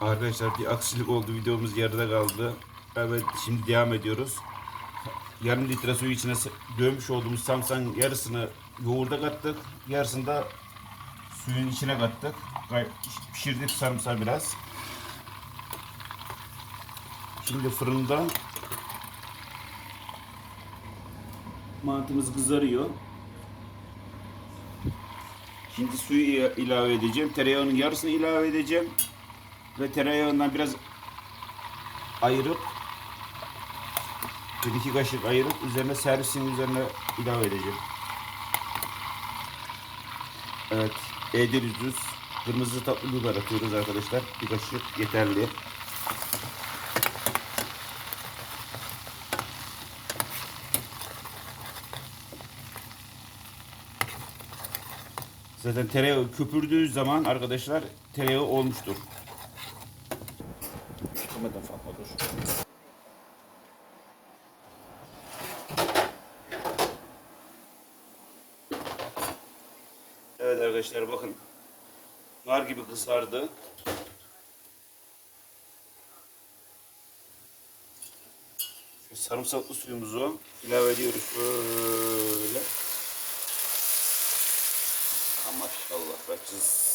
Arkadaşlar bir aksilik oldu. Videomuz yarıda kaldı. Evet şimdi devam ediyoruz. Yarım litre suyu içine dövmüş olduğumuz samsan yarısını yoğurda kattık. Yarısını da suyun içine kattık. Pişirdik sarımsağı biraz. Şimdi fırında mantımız kızarıyor. Şimdi suyu ila- ilave edeceğim. Tereyağının yarısını ilave edeceğim. Ve tereyağından biraz ayırıp bir iki kaşık ayırıp üzerine servisin üzerine ilave edeceğim. Evet. Edilüzüz. Kırmızı tatlı biber atıyoruz arkadaşlar. Bir kaşık yeterli. Zaten tereyağı köpürdüğü zaman arkadaşlar tereyağı olmuştur. Çıkamadan Fatma dur. Evet arkadaşlar bakın. Nar gibi kızardı. Şu sarımsaklı suyumuzu ilave ediyoruz şöyle. Ha, Maşallah bacız.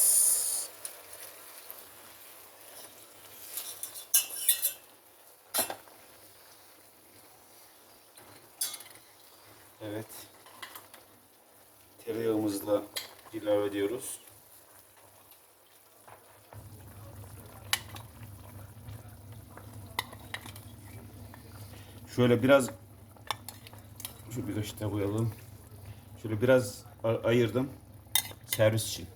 Evet. Tereyağımızı da ilave ediyoruz. Şöyle biraz şu bir kaşık koyalım. Şöyle biraz ayırdım servis için.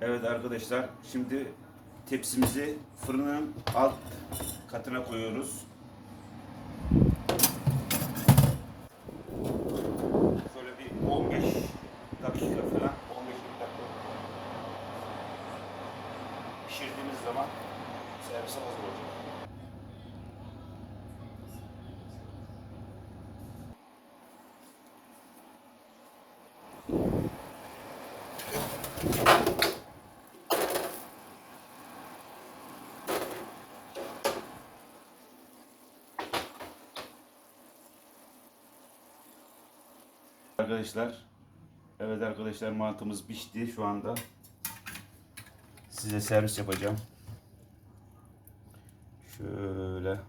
Evet arkadaşlar şimdi tepsimizi fırının alt katına koyuyoruz. Servise hazır olacak. Arkadaşlar, evet arkadaşlar mantımız pişti şu anda. Size servis yapacağım. Şöyle.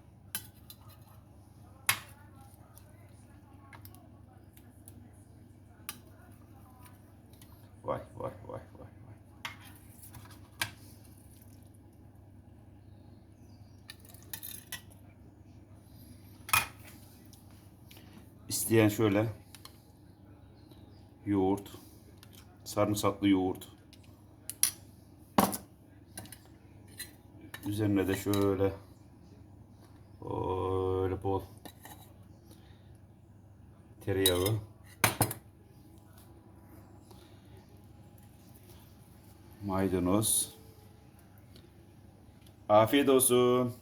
Vay vay vay vay. İsteyen şöyle yoğurt, sarımsaklı yoğurt. Üzerine de şöyle öyle bol tereyağı. Maydanoz. Afiyet olsun.